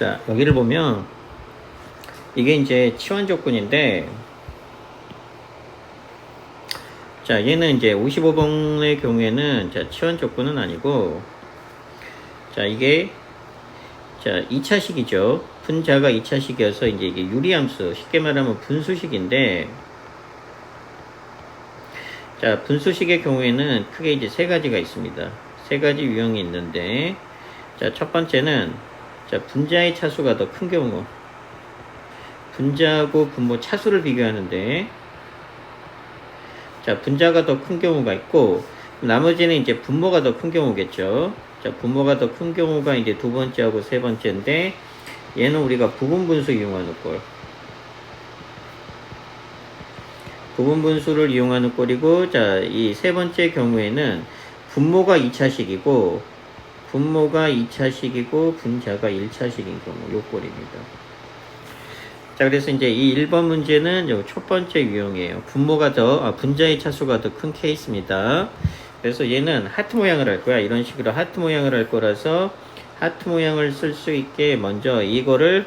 자, 여기를 보면 이게 이제 치환 조건인데 자, 얘는 이제 55번의 경우에는 자, 치환 조건은 아니고 자, 이게 자, 2차식이죠. 분자가 2차식이어서 이제 이게 유리함수, 쉽게 말하면 분수식인데 자, 분수식의 경우에는 크게 이제 세 가지가 있습니다. 세 가지 유형이 있는데 자, 첫 번째는 자, 분자의 차수가 더 큰 경우 분자하고 분모 차수를 비교하는데 자, 분자가 더 큰 경우가 있고 나머지는 이제 분모가 더 큰 경우겠죠. 자, 분모가 더 큰 경우가 이제 두 번째하고 세 번째인데 얘는 우리가 부분 분수 이용하는 꼴. 부분 분수를 이용하는 꼴이고 자, 이 세 번째 경우에는 분모가 2차식이고 분모가 2차식이고 분자가 1차식인 경우 요 꼴입니다. 자, 그래서 이제 이 1번 문제는 요 첫 번째 유형이에요. 분모가 더, 아, 분자의 차수가 더 큰 케이스입니다. 그래서 얘는 하트 모양을 할 거야. 이런 식으로 하트 모양을 할 거라서 하트 모양을 쓸 수 있게 먼저 이거를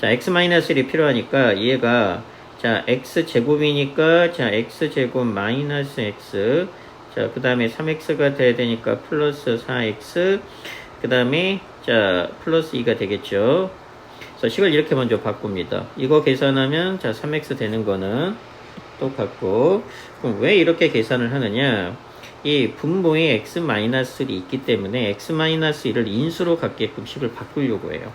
자, x-1이 필요하니까 얘가 자, x 제곱이니까 자, x 제곱 마이너스 x 자, 그 다음에 3x가 돼야 되니까 플러스 4x 그 다음에 자, 플러스 2가 되겠죠. 그래서 식을 이렇게 먼저 바꿉니다. 이거 계산하면 자 3x 되는 거는 똑같고 그럼 왜 이렇게 계산을 하느냐 이 분모에 x-1이 있기 때문에 x-1을 인수로 갖게끔 식을 바꾸려고 해요.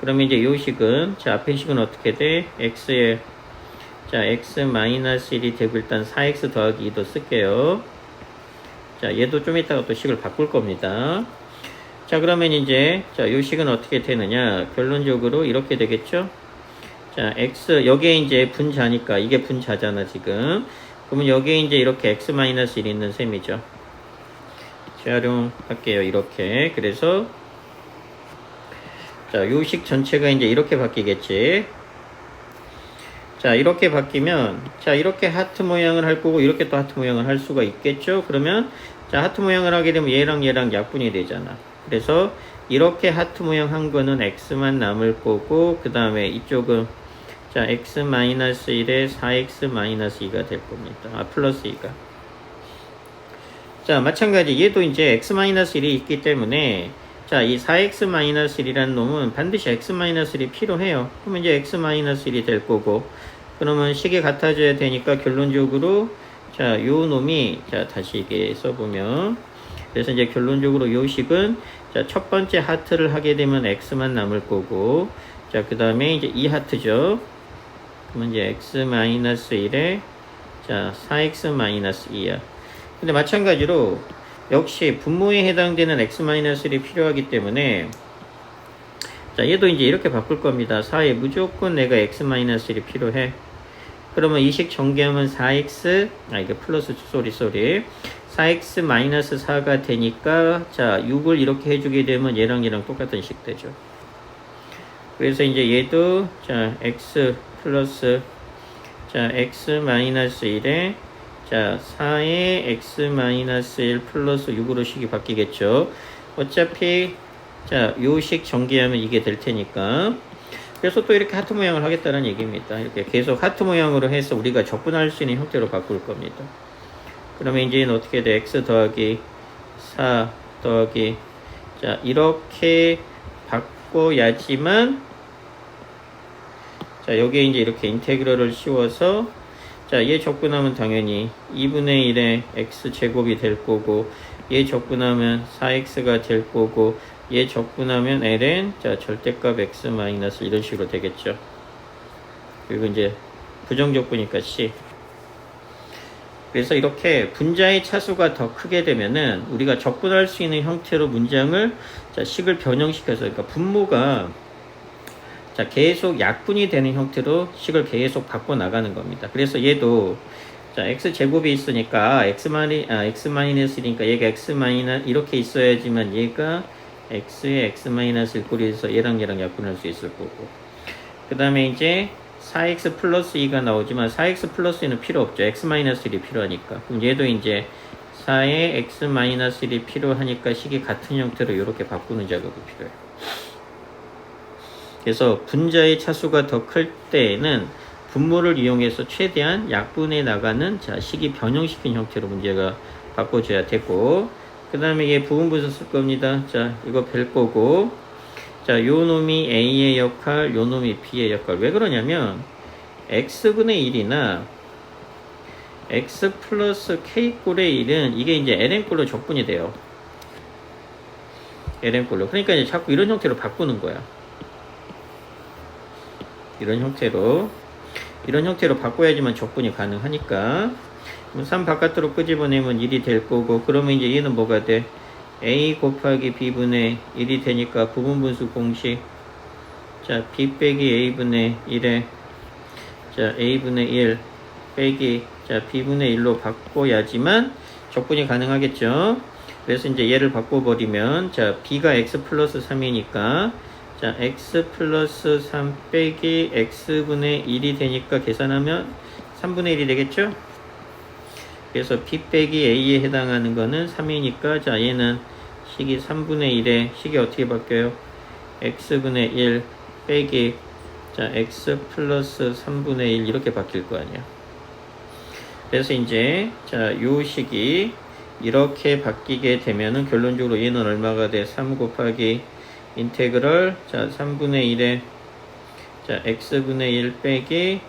그러면 이제 요 식은 자 앞에 식은 어떻게 돼? x에 자 x-1이 되고 일단 4x 더하기 2도 쓸게요. 자 얘도 좀 이따가 또 식을 바꿀 겁니다. 자 그러면 이제 자 요 식은 어떻게 되느냐? 결론적으로 이렇게 되겠죠? 자 x 여기에 이제 분자니까 이게 분자잖아 지금. 그러면 여기에 이제 이렇게 x-1 있는 셈이죠. 재활용할게요 이렇게. 그래서 자 요 식 전체가 이제 이렇게 바뀌겠지. 자 이렇게 바뀌면 자 이렇게 하트 모양을 할 거고 이렇게 또 하트 모양을 할 수가 있겠죠? 그러면 자 하트 모양을 하게 되면 얘랑 얘랑 약분이 되잖아 그래서 이렇게 하트 모양 한 거는 x만 남을 거고 그 다음에 이쪽은 자 x-1에 4x-2가 될 겁니다. 아 플러스 2가 자 마찬가지 얘도 이제 x-1이 있기 때문에 자 이 4x-1이라는 놈은 반드시 x-1이 필요해요. 그러면 이제 x-1이 될 거고 그러면 식이 같아져야 되니까 결론적으로 자 요 놈이 자 다시 이게 써보면 그래서 이제 결론적으로 요 식은 자, 첫 번째 하트를 하게 되면 x만 남을 거고 자, 그 다음에 이제 이 하트죠. 그러면 이제 x-1에 자, 4x-2야. 근데 마찬가지로 역시 분모에 해당되는 x-1이 필요하기 때문에 자, 얘도 이제 이렇게 바꿀 겁니다. 4에 무조건 내가 x-1이 필요해. 그러면 이식 전개하면 4x, 아, 이게 플러스, 쏘리, 쏘리. 4x-4가 되니까 자 6을 이렇게 해주게 되면 얘랑 얘랑 똑같은 식 되죠. 그래서 이제 얘도 자 x 플러스 자 x-1에 자 4의 x-1 플러스 6으로 식이 바뀌겠죠. 어차피 자 요 식 전개하면 이게 될 테니까 그래서 또 이렇게 하트 모양을 하겠다는 얘기입니다. 이렇게 계속 하트 모양으로 해서 우리가 접근할 수 있는 형태로 바꿀 겁니다. 그러면 이제는 어떻게 돼? x 더하기 4 더하기 자 이렇게 바꿔야지만 자 여기에 이제 이렇게 인테그럴을 씌워서 자얘 적분하면 당연히 2분의 1의 x 제곱이 될 거고 얘 적분하면 4x가 될 거고 얘 적분하면 ln 자 절대값 x 마이너스 이런 식으로 되겠죠. 그리고 이제 부정적분이니까 c 그래서 이렇게 분자의 차수가 더 크게 되면은 우리가 적분할 수 있는 형태로 문장을 자, 식을 변형시켜서 그러니까 분모가 자, 계속 약분이 되는 형태로 식을 계속 바꿔 나가는 겁니다. 그래서 얘도 자, x 제곱이 있으니까 x 마이 아, x 마이너스니까 얘가 x 마이너스 이렇게 있어야지만 얘가 x에 x 마이너스를 꾸려서 얘랑 얘랑 약분할 수 있을 거고. 그 다음에 이제 4x 플러스 2가 나오지만 4x 플러스 2는 필요 없죠. x 마이너스 1이 필요하니까. 그럼 얘도 이제 4의 x 마이너스 1이 필요하니까 식이 같은 형태로 이렇게 바꾸는 작업이 필요해요. 그래서 분자의 차수가 더 클 때에는 분모를 이용해서 최대한 약분해 나가는 자 식이 변형시킨 형태로 문제가 바꿔줘야 되고 그 다음에 이게 부분분수 쓸 겁니다. 자 이거 뵐 거고 자 요 놈이 A의 역할 요 놈이 B의 역할 왜 그러냐면 X분의 1이나 X 플러스 K꼴의 1은 이게 이제 LN꼴로 적분이 돼요. LN꼴로 그러니까 이제 자꾸 이런 형태로 바꾸는 거야. 이런 형태로 이런 형태로 바꿔야지만 적분이 가능하니까 3 바깥으로 끄집어내면 1이 될 거고 그러면 이제 얘는 뭐가 돼? a 곱하기 b분의 1이 되니까 부분분수 공식. 자 b 빼기 a분의 1에 자 a분의 1 빼기 자 b분의 1로 바꿔야지만 적분이 가능하겠죠? 그래서 이제 얘를 바꿔버리면 자 b가 x 플러스 3이니까 자 x 플러스 3 빼기 x분의 1이 되니까 계산하면 3분의 1이 되겠죠 그래서 b 빼기 a에 해당하는 거는 3이니까 자 얘는 식이 3분의 1에 식이 어떻게 바뀌어요 x분의 1 빼기 자 x 플러스 3분의 1 이렇게 바뀔 거 아니야 그래서 이제 자요 식이 이렇게 바뀌게 되면은 결론적으로 얘는 얼마가 돼? 3 곱하기 인테그럴 자 3분의 1에 자 x분의 1 빼기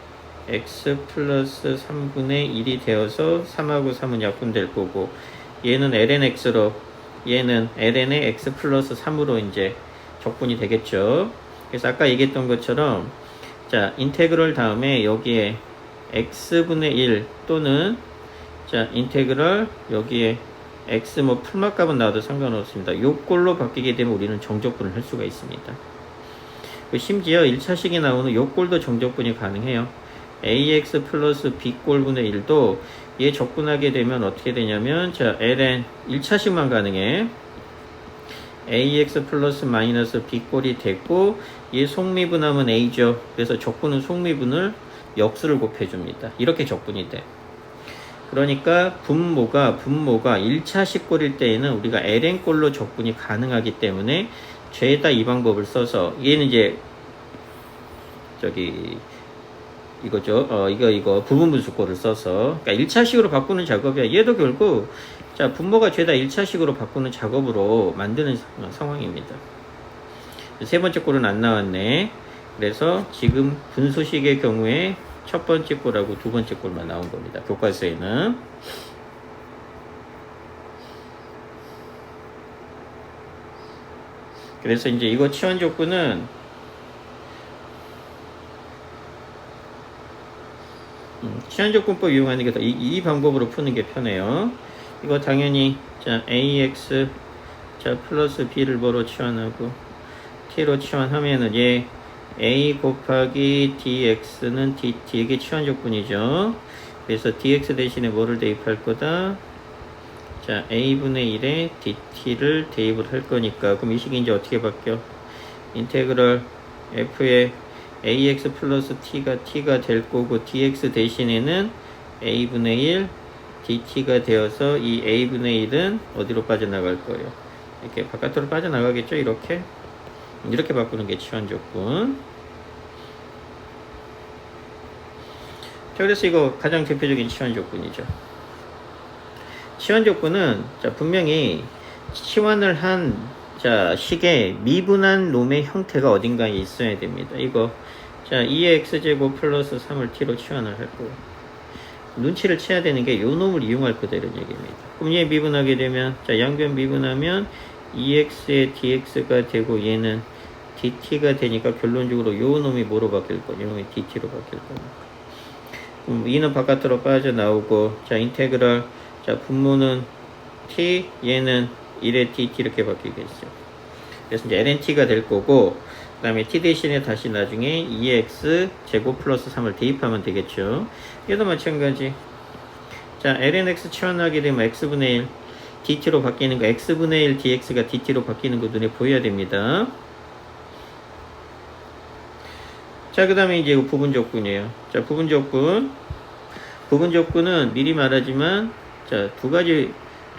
x 플러스 3분의 1이 되어서 3하고 3은 약분될 거고 얘는 lnx로 얘는 ln의 x 플러스 3으로 이제 적분이 되겠죠 그래서 아까 얘기했던 것처럼 자 인테그럴 다음에 여기에 x분의 1 또는 자 인테그럴 여기에 x 뭐 풀맛 값은 나와도 상관없습니다. 요 꼴로 바뀌게 되면 우리는 정적분을 할 수가 있습니다. 그 심지어 1차식에 나오는 요 꼴도 정적분이 가능해요. Ax 플러스 b꼴분의 1도 얘 적분하게 되면 어떻게 되냐면 자 ln 1차식만 가능해. ax 플러스 마이너스 b꼴이 됐고 얘 속미분하면 a죠. 그래서 적분은 속미분을 역수를 곱해줍니다. 이렇게 적분이 돼. 그러니까 분모가 분모가 1차 식 꼴일 때에는 우리가 ln꼴로 적분이 가능하기 때문에 죄다 이 방법을 써서 얘는 이제 저기 이거죠. 어 이거 이거 부분 분수꼴을 써서 그러니까 1차식으로 바꾸는 작업이야. 얘도 결국 자 분모가 죄다 1차식으로 바꾸는 작업으로 만드는 어, 상황입니다. 세 번째 꼴은 안 나왔네. 그래서 지금 분수식의 경우에 첫 번째 꼴하고 두 번째 꼴만 나온 겁니다. 교과서에는. 그래서 이제 이거 치환 조건은 음, 치환 조건법 이용하는 게더 이, 이 방법으로 푸는 게 편해요. 이거 당연히 자 ax 자 플러스 b를 뭐로 치환하고 t로 치환하면은 얘 a 곱하기 dx는 dt 이게 치환 조건이죠. 그래서 dx 대신에 뭐를 대입할 거다? 자 a분의 1에 dt를 대입을 할 거니까 그럼 이 식이 이제 어떻게 바뀌어? 인테그럴 f의 ax 플러스 t가 t가 될 거고 dx 대신에는 a분의 1 dt가 되어서 이 a분의 1은 어디로 빠져나갈 거예요? 이렇게 바깥으로 빠져나가겠죠? 이렇게 이렇게 바꾸는 게 치환 조건. 자, 그래서 이거 가장 대표적인 치환 조건이죠. 치환 조건은 자, 분명히 치환을 한 자, 식의 미분한 놈의 형태가 어딘가에 있어야 됩니다. 이거 자, 2의 x제곱 플러스 3을 t로 치환을 할 거고 눈치를 채야 되는 게 요 놈을 이용할 거다 이런 얘기입니다. 그럼 얘 미분하게 되면 자, 양변 미분하면 2x의 dx가 되고 얘는 dt가 되니까 결론적으로 요 놈이 뭐로 바뀔 거냐? 요 놈이 dt로 바뀔 거니까. 그럼 이는 바깥으로 빠져나오고 자 인테그랄 자 분모는 t 얘는 1의 dt 이렇게 바뀌겠죠. 그래서 이제 lnt가 될 거고 그 다음에 t 대신에 다시 나중에 2x 제곱 플러스 3을 대입하면 되겠죠. 얘도 마찬가지. 자 lnx 치환하게 되면 x분의 1 dt로 바뀌는 거 x분의 1 dx가 dt로 바뀌는 거 눈에 보여야 됩니다. 자, 그 다음에 이제 부분 조건이에요. 자, 부분 조건. 부분 조건은 미리 말하지만, 자, 두 가지,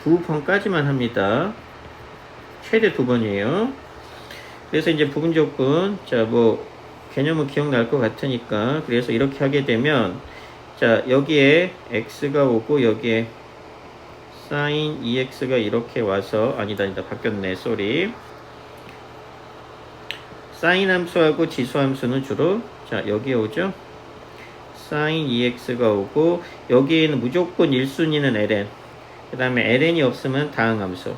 두 번까지만 합니다. 최대 두 번이에요. 그래서 이제 부분 조건, 자, 뭐, 개념은 기억날 것 같으니까. 그래서 이렇게 하게 되면, 자, 여기에 x가 오고, 여기에 sin 2x가 이렇게 와서, 아니다, 아니다, 바뀌었네, 쏘리. sin 함수하고 지수 함수는 주로, 자, 여기에 오죠? sin 2x가 오고, 여기에는 무조건 1순위는 ln. 그 다음에 ln이 없으면 다항 함수.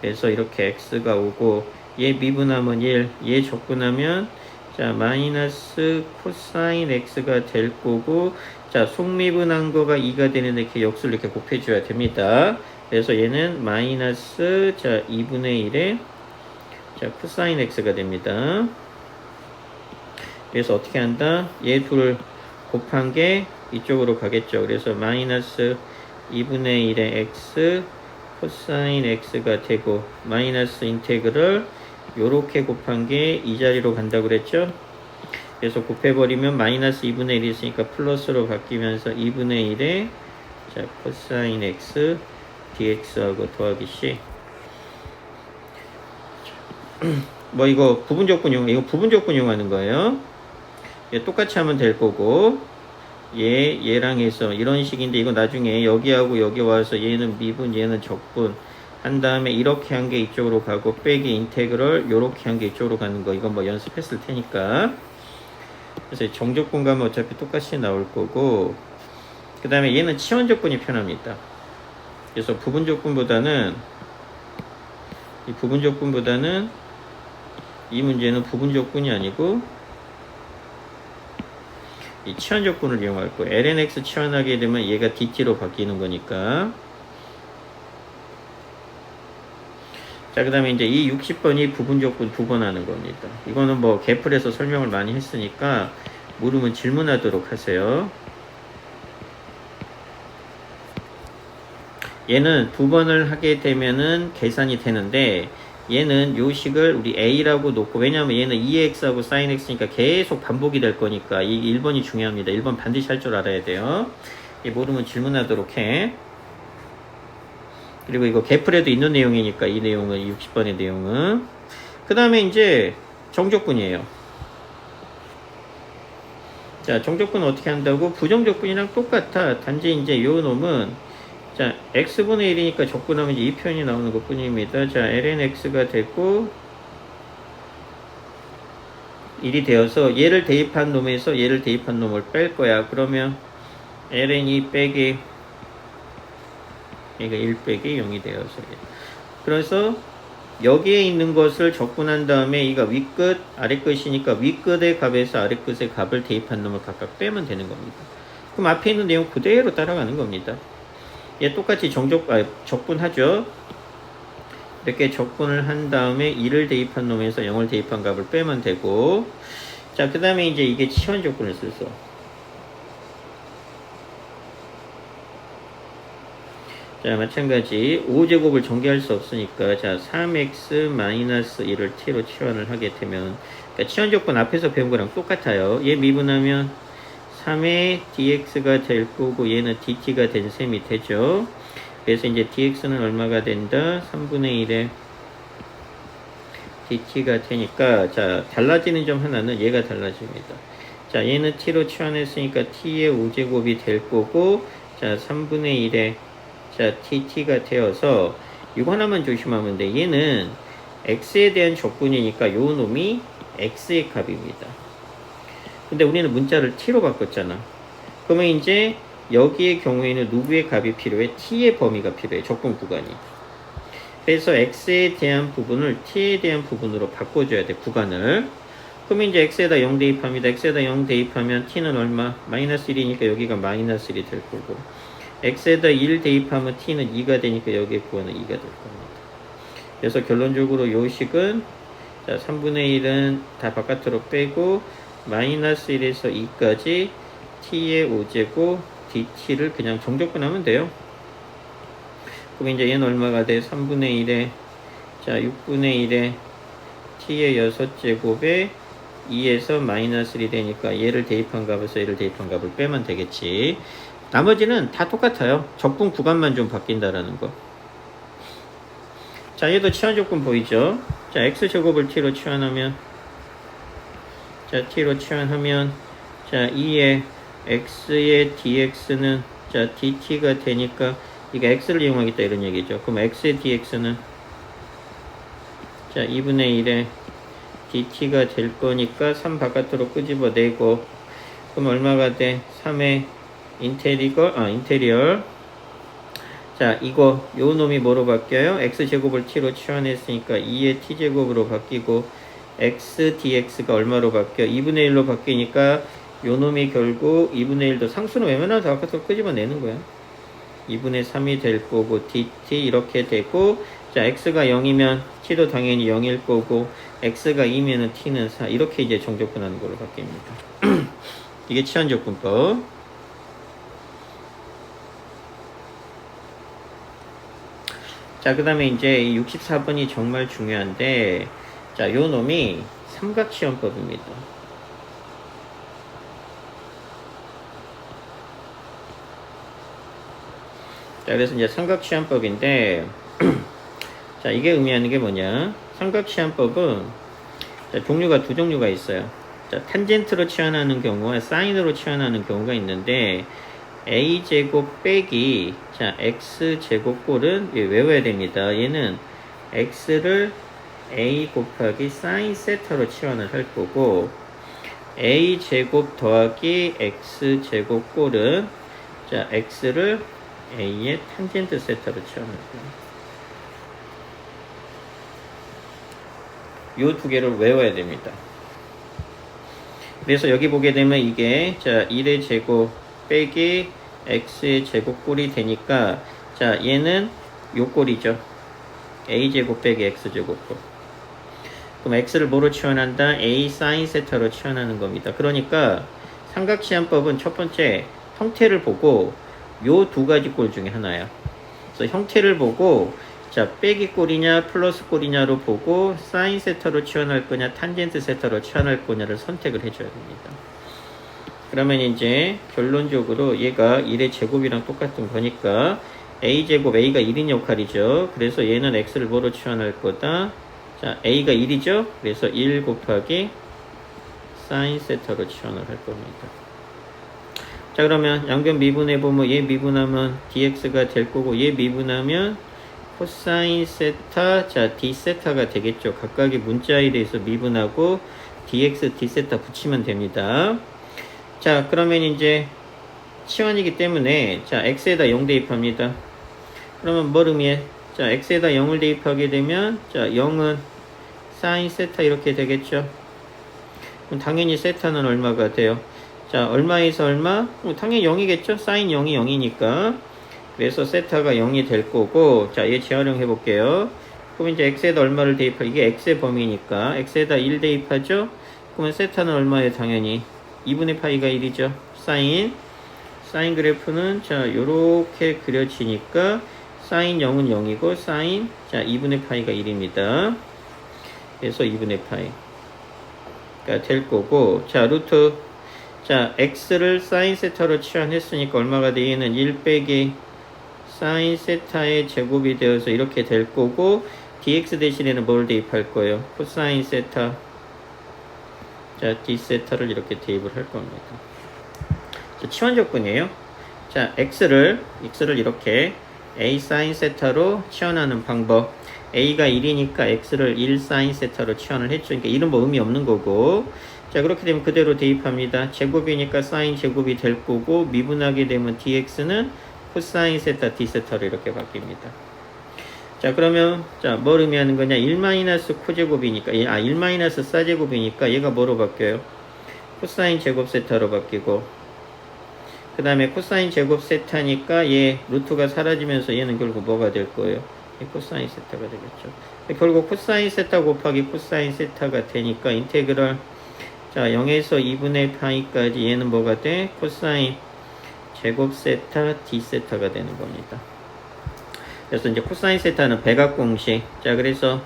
그래서 이렇게 x가 오고 얘 미분하면 1, 얘 적분하면 자 마이너스 코사인 x가 될 거고 자 속미분한 거가 2가 되는데 이렇게 역수를 이렇게 곱해줘야 됩니다. 그래서 얘는 마이너스 자 2분의 1에 자 코사인 x가 됩니다. 그래서 어떻게 한다? 얘 둘 곱한 게 이쪽으로 가겠죠. 그래서 마이너스 2분의 1의 x 코사인 x가 되고 마이너스 인테그럴 요렇게 곱한 게 이 자리로 간다고 그랬죠? 그래서 곱해버리면 마이너스 2분의 1이 있으니까 플러스로 바뀌면서 2분의 1에 자 코사인 x dx하고 더하기 c 뭐 이거 부분 조건 이용 이거 부분 조건 이용하는 거예요. 얘 똑같이 하면 될 거고 얘 얘랑 해서 이런 식인데 이거 나중에 여기하고 여기 와서 얘는 미분 얘는 적분. 한 다음에 이렇게 한 게 이쪽으로 가고 빼기 인테그럴 요렇게 한 게 이쪽으로 가는 거. 이건 뭐 연습했을 테니까. 그래서 정조건 가면 어차피 똑같이 나올 거고. 그 다음에 얘는 치원 조건이 편합니다. 그래서 부분 조건보다는 이 부분 조건보다는 이 문제는 부분 조건이 아니고 이 치환 조건을 이용할 거예요. lnx 치환하게 되면 얘가 dt로 바뀌는 거니까. 자, 그 다음에 이제 이 60번이 부분 조건 두 번 하는 겁니다. 이거는 뭐 개풀에서 설명을 많이 했으니까 물으면 질문하도록 하세요. 얘는 두 번을 하게 되면은 계산이 되는데 얘는 요 식을 우리 a라고 놓고 왜냐하면 얘는 2x하고 sin x니까 계속 반복이 될 거니까 이 1번이 중요합니다. 1번 반드시 할 줄 알아야 돼요. 이 모르면 질문하도록 해. 그리고 이거 개풀에도 있는 내용이니까 이 내용은 60번의 내용은 그 다음에 이제 정조건이에요. 자 정조건 어떻게 한다고 부정조건이랑 똑같아. 단지 이제 요 놈은 자, x분의 1이니까 적분하면 이 표현이 나오는 것 뿐입니다. 자, lnx가 됐고, 1이 되어서 얘를 대입한 놈에서 얘를 대입한 놈을 뺄 거야. 그러면 ln이 빼기, 얘가 1 빼기 0이 되어서. 그래서 여기에 있는 것을 적분한 다음에 이가 윗끝, 아래끝이니까 윗끝의 값에서 아래끝의 값을 대입한 놈을 각각 빼면 되는 겁니다. 그럼 앞에 있는 내용 그대로 따라가는 겁니다. 얘 똑같이 정적, 아, 적분하죠. 이렇게 적분을 한 다음에 2를 대입한 놈에서 0을 대입한 값을 빼면 되고 자, 그 다음에 이제 이게 치환 조건을 써서 자, 마찬가지 5제곱을 전개할 수 없으니까 자, 3x 마이너스 1을 t로 치환을 하게 되면 그러니까 치환 조건 앞에서 배운 거랑 똑같아요. 얘 미분하면 3의 dx가 될 거고 얘는 dt가 된 셈이 되죠. 그래서 이제 dx는 얼마가 된다? 3분의 1에 dt가 되니까 자 달라지는 점 하나는 얘가 달라집니다. 자 얘는 t로 치환했으니까 t의 5제곱이 될 거고 자 3분의 1에 자 tt가 되어서 이거 하나만 조심하면 돼. 얘는 x에 대한 적분이니까 요 놈이 x의 값입니다. 근데 우리는 문자를 t로 바꿨잖아. 그러면 이제 여기의 경우에는 누구의 값이 필요해? t의 범위가 필요해. 적분 구간이. 그래서 x에 대한 부분을 t에 대한 부분으로 바꿔줘야 돼. 구간을. 그러면 이제 x에다 0 대입합니다. x에다 0 대입하면 t는 얼마? 마이너스 1이니까 여기가 마이너스 1이 될 거고. x에다 1 대입하면 t는 2가 되니까 여기에 구하는 2가 될 겁니다. 그래서 결론적으로 요 식은 자, 3분의 1은 다 바깥으로 빼고 마이너스 1에서 2까지 t의 5제곱 dt를 그냥 정적분하면 돼요. 그럼 이제 얘는 얼마가 돼? 3분의 1에 자 6분의 1에 t의 6제곱에 2에서 마이너스 1이 되니까 얘를 대입한 값에서 얘를 대입한 값을 빼면 되겠지. 나머지는 다 똑같아요. 적분 구간만 좀 바뀐다라는 거. 자, 얘도 치환 조건 보이죠? 자, 자, x제곱을 t로 치환하면 자, t로 치환하면 자, 2의 x의 dx는 자, dt가 되니까 이게 x를 이용하겠다 이런 얘기죠. 그럼 x의 dx는 자, 2분의 1의 dt가 될 거니까 3 바깥으로 끄집어내고 그럼 얼마가 돼? 3의 인테리걸 아 인테리얼 자 이거 요 놈이 뭐로 바뀌어요? x제곱을 t로 치환했으니까 2의 t제곱으로 바뀌고 x dx가 얼마로 바뀌어? 2분의 1로 바뀌니까 요 놈이 결국 2분의 1도 상수는 웬만하면 다 바깥으로 끄집어내는 거야. 2분의 3이 될 거고 dt 이렇게 되고 자 x가 0이면 t도 당연히 0일 거고 x가 2면은 t는 4 이렇게 이제 정적분하는 걸로 바뀝니다. 이게 치환적분법. 자, 그 다음에 이제 이 64번이 정말 중요한데, 자, 요 놈이 삼각시험법입니다. 자, 그래서 이제 삼각시험법인데, 자, 이게 의미하는 게 뭐냐? 삼각시험법은 자, 종류가 두 종류가 있어요. 자, 탄젠트로 치환하는 경우와 사인으로 치환하는 경우가 있는데, a제곱 빼기 자 x제곱 꼴은 예, 외워야 됩니다. 얘는 x를 a 곱하기 사인 세타로 치환을 할 거고 a제곱 더하기 x제곱 꼴은 자 x를 a의 탄젠트 세타로 치환할 거예요. 요두 개를 외워야 됩니다. 그래서 여기 보게 되면 이게 자 1의 제곱 빼기 x의 제곱 꼴이 되니까 자 얘는 요 꼴이죠 a제곱 빼기 x제곱 꼴 그럼 x를 뭐로 치환한다? a 사인 세타로 치환하는 겁니다 그러니까 삼각시한법은 첫 번째 형태를 보고 요 두 가지 꼴 중에 하나야 그래서 형태를 보고 자 빼기 꼴이냐 플러스 꼴이냐로 보고 사인 세타로 치환할 거냐 탄젠트 세타로 치환할 거냐를 선택을 해줘야 됩니다 그러면 이제 결론적으로 얘가 1의 제곱이랑 똑같은 거니까 a제곱 a가 1인 역할이죠. 그래서 얘는 x를 뭐로 치환할 거다? 자, a가 1이죠. 그래서 1 곱하기 사인 세타로 치환을 할 겁니다. 자 그러면 양변 미분해 보면 얘 미분하면 dx가 될 거고 얘 미분하면 코사인 세타 자 d 세타가 되겠죠. 각각의 문자에 대해서 미분하고 dx d 세타 붙이면 됩니다. 자, 그러면 이제 치환이기 때문에 자, x에다 0 대입합니다. 그러면 뭘 의미해? 자, x에다 0을 대입하게 되면 자, 0은 사인 세타 이렇게 되겠죠. 그럼 당연히 세타는 얼마가 돼요? 자, 얼마에서 얼마? 어, 당연히 0이겠죠? 사인 0이 0이니까. 그래서 세타가 0이 될 거고, 자, 얘 재활용 해 볼게요. 그럼 이제 x에다 얼마를 대입하, 이게 x의 범위니까, x에다 1 대입하죠? 그러면 세타는 얼마에 당연히 2분의 파이가 1이죠. 사인. 사인 그래프는 자, 요렇게 그려지니까 사인 0은 0이고 사인 자, 2분의 파이가 1입니다. 그래서 2분의 파이가 될 거고 자, 루트 자, x를 사인 세타로 치환했으니까 얼마가 돼? 얘는 1 빼기 사인 세타의 제곱이 되어서 이렇게 될 거고 dx 대신에는 뭘 대입할 거예요? 코사인 세타 자, d세타를 이렇게 대입을 할 겁니다. 자, 치환적분이에요. 자, x를 x를 이렇게 a sin 세타로 치환하는 방법. a가 1이니까 x를 1 sin 세타로 치환을 했죠. 그러니까 이런 뭐 의미 없는 거고. 자, 그렇게 되면 그대로 대입합니다. 제곱이니까 sin 제곱이 될 거고 미분하게 되면 dx는 코사인 세타 d 세타로 이렇게 바뀝니다. 자 그러면 자뭘 의미하는 거냐 1 마이너스 코제곱이니까 아 1 마이너스 사제곱이니까 얘가 뭐로 바뀌어요 코사인 제곱 세타로 바뀌고 그 다음에 코사인 제곱 세타니까 얘 루트가 사라지면서 얘는 결국 뭐가 될 거예요? 코사인 세타가 되겠죠. 결국 코사인 세타 곱하기 코사인 세타가 되니까 인테그랄 자 0에서 2분의 파이까지 얘는 뭐가 돼? 코사인 제곱 세타 d 세타가 되는 겁니다. 그래서 이제 코사인 세타는 백악 공식. 자, 그래서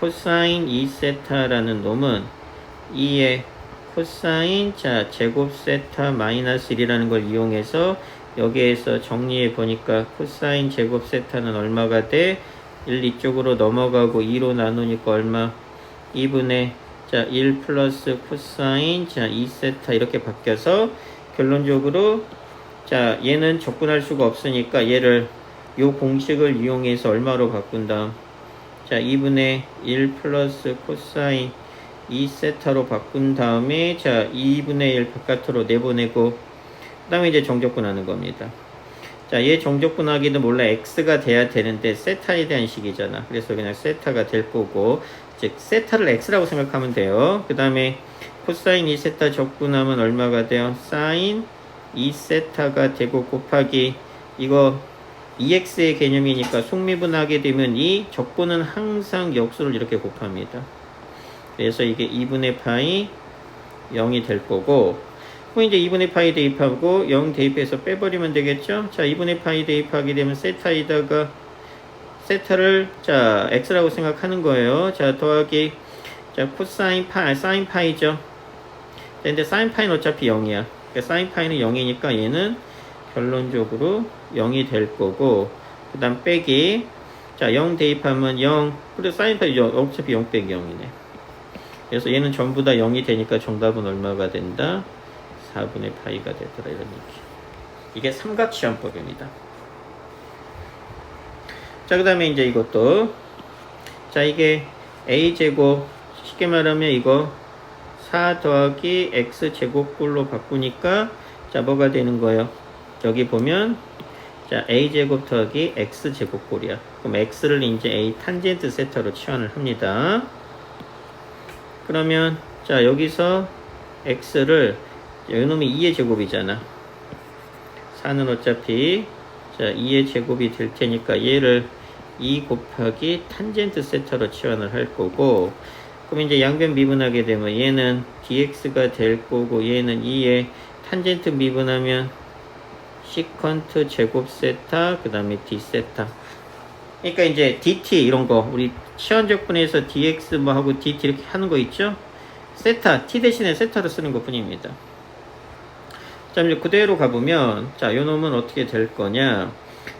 코사인 2세타라는 놈은 2의 코사인 자 제곱 세타 마이너스 1이라는 걸 이용해서 여기에서 정리해 보니까 코사인 제곱 세타는 얼마가 돼? 1 이쪽으로 넘어가고 2로 나누니까 얼마? 2분의 자, 1 플러스 코사인 자, 2세타 이렇게 바뀌어서 결론적으로 자, 얘는 접근할 수가 없으니까 얘를 요 공식을 이용해서 얼마로 바꾼다. 자, 2분의 1 플러스 코사인 2세타로 바꾼 다음에 자, 2분의 1 바깥으로 내보내고 그 다음에 이제 정적분하는 겁니다. 자, 얘 정적분하기도 몰라 x가 돼야 되는데 세타에 대한 식이잖아. 그래서 그냥 세타가 될 거고 즉 세타를 x라고 생각하면 돼요. 그 다음에 코사인 2세타 적분하면 얼마가 돼요? 사인 2세타가 되고 곱하기 이거 2x의 개념이니까 속미분하게 되면 이 적분은 항상 역수를 이렇게 곱합니다. 그래서 이게 2분의 파이 0이 될 거고 그럼 이제 2분의 파이 대입하고 0 대입해서 빼버리면 되겠죠? 자 2분의 파이 대입하게 되면 세타에다가 세타를 자 x라고 생각하는 거예요. 자 더하기 자 코사인 파 사인 파이죠. 근데 사인 파이는 어차피 0이야. 그러니까 사인 파이는 0이니까 얘는 결론적으로 0이 될 거고 그 다음 빼기 자 0 대입하면 0 그리고 사인 파이 0 어차피 0 빼기 0이네. 그래서 얘는 전부 다 0이 되니까 정답은 얼마가 된다? 4분의 파이가 되더라 이런 얘기. 이게 삼각시험법입니다. 자, 그 다음에 이제 이것도. 자, 이게 a제곱, 쉽게 말하면 이거 4 더하기 x제곱꼴로 바꾸니까, 자, 뭐가 되는 거예요? 여기 보면, 자, a제곱 더하기 x제곱꼴이야. 그럼 x를 이제 a 탄젠트 세타로 치환을 합니다. 그러면, 자, 여기서 x를, 요놈이 2의 제곱이잖아. 4는 어차피 자 2의 제곱이 될 테니까 얘를 2 곱하기 탄젠트 세타로 치환을 할 거고 그럼 이제 양변 미분하게 되면 얘는 dx가 될 거고 얘는 2의 탄젠트 미분하면 시컨트 제곱 세타 그 다음에 d 세타 그러니까 이제 dt 이런 거 우리 치환적분에서 dx 뭐 하고 dt 이렇게 하는 거 있죠 세타 t 대신에 세타로 쓰는 것 뿐입니다 자, 이제 그대로 가보면, 자, 요 놈은 어떻게 될 거냐.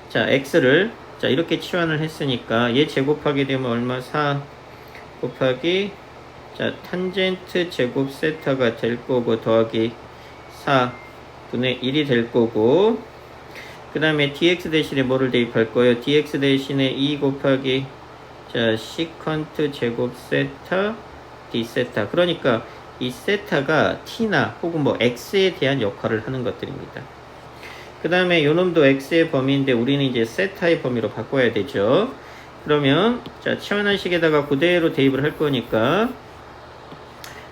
자, x를, 자, 이렇게 치환을 했으니까, 얘 제곱하게 되면 얼마? 4 곱하기, 자, 탄젠트 제곱 세타가 될 거고, 더하기 4분의 1이 될 거고, 그 다음에 dx 대신에 뭐를 대입할 거예요? dx 대신에 2 곱하기, 자, 시컨트 제곱 세타, d 세타. 그러니까, 이 세타가 t나 혹은 뭐 x에 대한 역할을 하는 것들입니다. 그 다음에 요놈도 x의 범위인데 우리는 이제 세타의 범위로 바꿔야 되죠. 그러면 자 치환한 식에다가 그대로 대입을 할 거니까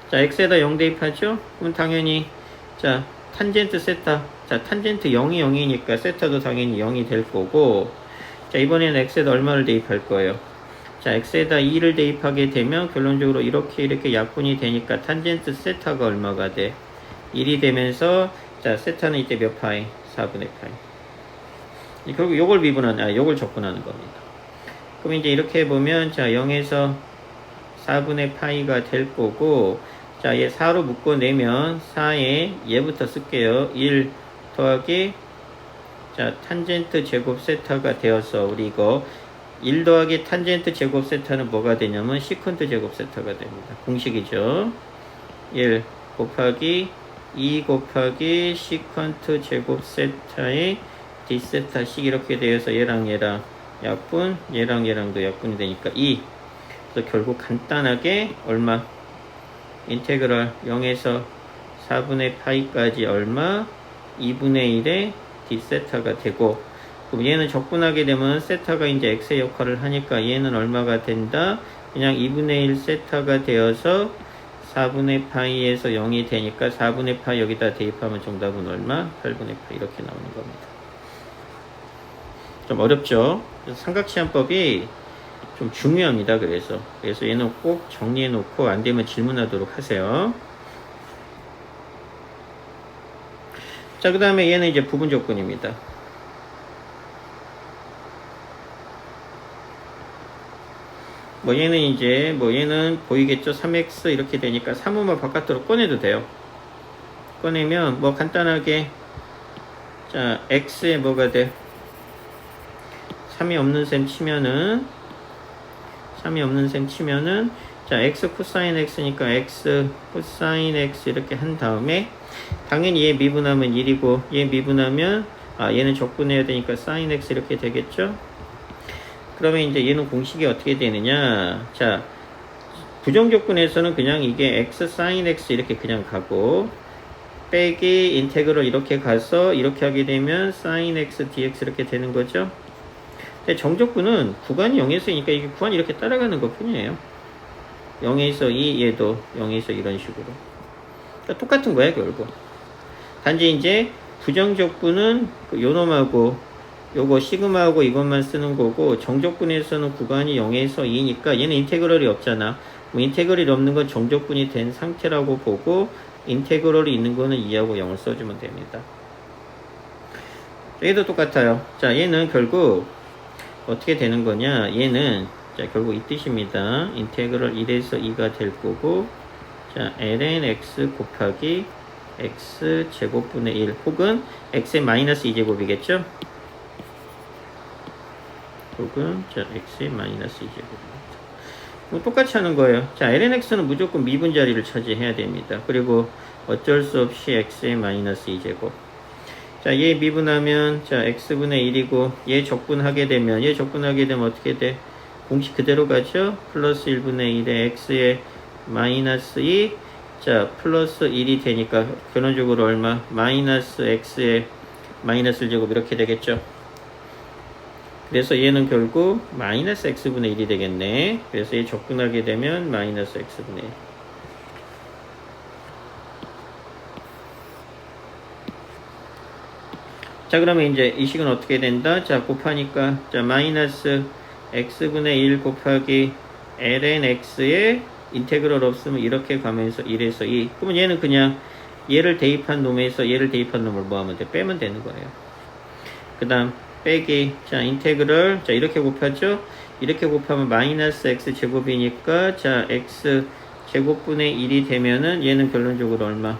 자 x에다 0 대입하죠. 그럼 당연히 자 탄젠트 세타 자 탄젠트 0이 0이니까 세타도 당연히 0이 될 거고 자 이번에는 x에다 얼마를 대입할 거예요? 자, x에다 2를 대입하게 되면 결론적으로 이렇게 이렇게 약분이 되니까 탄젠트 세타가 얼마가 돼? 1이 되면서 자, 세타는 이때 몇 파이? 4분의 파이. 결국 요걸 미분하는, 아, 요걸 적분하는 겁니다. 그럼 이제 이렇게 보면 자, 0에서 4분의 파이가 될 거고 자, 얘 4로 묶어내면 4에 얘부터 쓸게요. 1 더하기 자, 탄젠트 제곱 세타가 되어서 우리 이거 1 더하기 탄젠트 제곱 세타는 뭐가 되냐면 시컨트 제곱 세타가 됩니다. 공식이죠. 1 곱하기 2 곱하기 시컨트 제곱 세타의 d 세타씩 이렇게 되어서 얘랑 얘랑 약분, 얘랑 얘랑도 약분이 되니까 2. 그래서 결국 간단하게 얼마? 인테그랄 0에서 4분의 파이까지 얼마? 2분의 1의 d 세타가 되고 그럼 얘는 적분하게 되면 세타가 이제 x의 역할을 하니까 얘는 얼마가 된다? 그냥 2분의 1 세타가 되어서 4분의 파이에서 0이 되니까 4분의 파이 여기다 대입하면 정답은 얼마? 8분의 파이 이렇게 나오는 겁니다. 좀 어렵죠? 삼각시한법이 좀 중요합니다. 그래서 그래서 얘는 꼭 정리해 놓고 안 되면 질문하도록 하세요. 자, 그 다음에 얘는 이제 부분 조건입니다. 뭐 얘는 이제 뭐 얘는 보이겠죠? 3x 이렇게 되니까 3호만 바깥으로 꺼내도 돼요. 꺼내면 뭐 간단하게 자 x에 뭐가 돼? 3이 없는 셈 치면은 3이 없는 셈 치면은 자 자, x 코사인 x니까 x 코사인 x 이렇게 한 다음에 당연히 얘 미분하면 1이고 얘 미분하면 아 얘는 적분해야 되니까 사인 x 이렇게 되겠죠? 그러면 이제 얘는 공식이 어떻게 되느냐? 자, 부정적분에서는 그냥 이게 x 사인 x 이렇게 그냥 가고 빼기 인테그럴 이렇게 가서 이렇게 하게 되면 사인 x dx 이렇게 되는 거죠. 근데 정적분은 구간이 0에서 2니까 이게 구간이 이렇게 따라가는 것 뿐이에요. 0에서 2 얘도 0에서 이런 식으로. 그러니까 똑같은 거야 결국. 단지 이제 부정적분은 그 요놈하고 요거 시그마하고 이것만 쓰는 거고 정적분에서는 구간이 0에서 2니까 얘는 인테그럴이 없잖아. 뭐 인테그럴이 없는 건 정적분이 된 상태라고 보고 인테그럴이 있는 거는 2하고 0을 써주면 됩니다. 얘도 똑같아요. 자, 얘는 결국 어떻게 되는 거냐? 얘는 자, 결국 이 뜻입니다. 인테그럴 1에서 2가 될 거고 자, ln x 곱하기 x 제곱분의 1 혹은 x의 마이너스 2제곱이겠죠? 혹은 자, x의 마이너스 2제곱입니다. 뭐 똑같이 하는 거예요. 자, lnx는 무조건 미분 자리를 차지해야 됩니다. 그리고 어쩔 수 없이 x의 마이너스 2제곱. 자, 얘 미분하면 자, x분의 1이고 얘 적분하게 되면 얘 적분하게 되면 어떻게 돼? 공식 그대로 가죠? 플러스 1분의 1에 x의 마이너스 2 자, 플러스 1이 되니까 결론적으로 얼마? 마이너스 x의 마이너스 1제곱 이렇게 되겠죠? 그래서 얘는 결국 마이너스 x분의 1이 되겠네. 그래서 얘 적분하게 되면 마이너스 x분의 1. 자 그러면 이제 이 식은 어떻게 된다? 자 곱하니까 자 마이너스 x분의 1 곱하기 ln x의 인테그럴 없으면 이렇게 가면서 1에서 2 그러면 얘는 그냥 얘를 대입한 놈에서 얘를 대입한 놈을 뭐 하면 돼? 빼면 되는 거예요 그 다음 빼기. 자 인테그럴. 자 이렇게 곱하죠? 이렇게 곱하면 마이너스 x 제곱이니까 자 x 제곱분의 1이 되면은 얘는 결론적으로 얼마?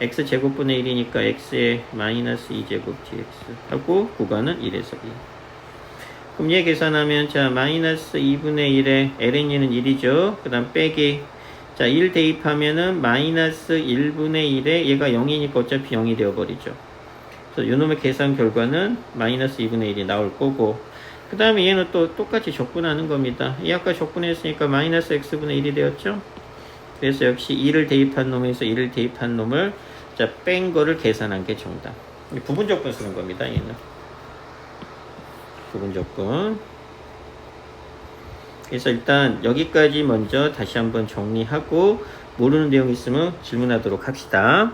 x 제곱분의 1이니까 x의 마이너스 2제곱 dx 하고 구간은 1에서 2 그럼 얘 계산하면 자 마이너스 2분의 1에 ln은 1이죠. 그 다음 빼기. 자 1 대입하면은 마이너스 1분의 1에 얘가 0이니까 어차피 0이 되어버리죠 그래서 요놈의 계산 결과는 마이너스 2분의 1이 나올 거고 그 다음에 얘는 또 똑같이 적분하는 겁니다 이 아까 적분했으니까 마이너스 x분의 1이 되었죠 그래서 역시 2를 대입한 놈에서 1을 대입한 놈을 자, 뺀 거를 계산한 게 정답. 부분 적분 쓰는 겁니다, 얘는. 부분 적분. 그래서 일단 여기까지 먼저 다시 한번 정리하고 모르는 내용 있으면 질문하도록 합시다.